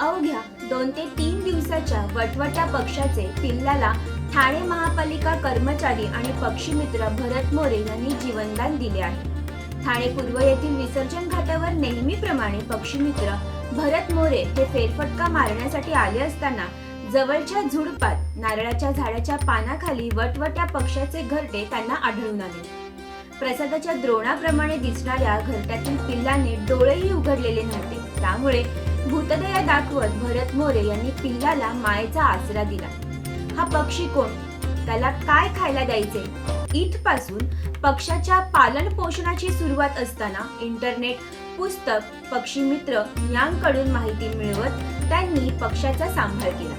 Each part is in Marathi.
अवघ्या दोन ते तीन दिवसाच्या वटवटा पक्षाचे पिल्लाला ठाणे महापालिका कर्मचारी आणि पक्षीमित्र भरत मोरे यांनी जीवनदान दिले आहे. ठाणे पूर्व येथील विसर्जन घाटावर नेहमीप्रमाणे पक्षीमित्र भरत मोरे हे फेरफटका मारण्यासाठी आले असताना जवळच्या झुडपात नारळाच्या झाडाच्या पानाखाली वटवट्या पक्षाचे घरटे त्यांना आढळून आले. प्रसादाच्या द्रोणाप्रमाणे दिसणाऱ्या घरट्यातील पिल्लाने डोळेही उघडलेले नव्हते. त्यामुळे भूतदया दाखवत भरत मोरे यांनी पिल्लाला मायेचा आसरा दिला. हा पक्षी कोण? त्याला काय खायला द्यायचे? इथपासून पक्षाच्या पालन पोषणाची सुरुवात असताना इंटरनेट पुस्तक पक्षी मित्र यांकडून माहिती मिळवत त्यांनी पक्षाचा सांभाळ केला.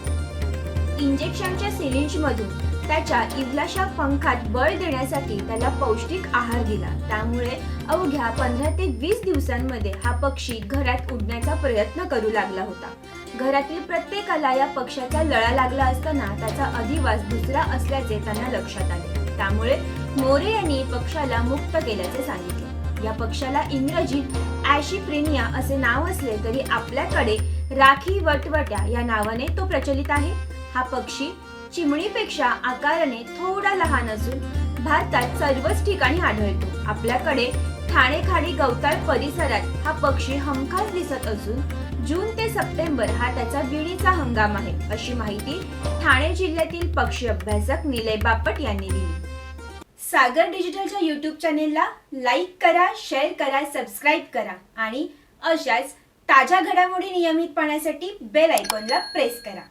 इंजेक्शनच्या सिरिंज मधून त्याच्या इवलाशा पंखात बळ देण्यासाठी त्याला पौष्टिक आहार दिला. त्यामुळे अवघ्या पंधरा ते वीस दिवसांमध्ये हा पक्षी घरात उडण्याचा प्रयत्न करू लागला होता. घरातील प्रत्येकाला या पक्षाचा लळा लागला असताना त्याचा अधिवास दुसरा असल्याचे त्यांना लक्षात आले. त्यामुळे मोरे यांनी पक्षाला मुक्त केल्याचे सांगितले. या पक्षाला इंग्रजीत ऍशिप्रिनिया असे नाव असले तरी आपल्याकडे राखी वटवट्या या नावाने तो प्रचलित आहे. हा पक्षी चिमणीपेक्षा आकाराने थोडा लहान असून भारतात सर्वच ठिकाणी आढळतो. आपल्याकडे ठाणे खाडी गवताळ परिसरात हा पक्षी हमखास दिसत असून जून ते सप्टेंबर हा त्याचा विणीचा हंगाम आहे अशी माहिती ठाणे जिल्ह्यातील पक्षी अभ्यासक निलय बापट यांनी दिली. सागर डिजिटलच्या युट्यूब चॅनेलला लाईक करा शेअर करा सबस्क्राईब करा आणि अशाच ताज्या घडामोडी नियमित पाहण्यासाठी बेल आयकॉनला प्रेस करा.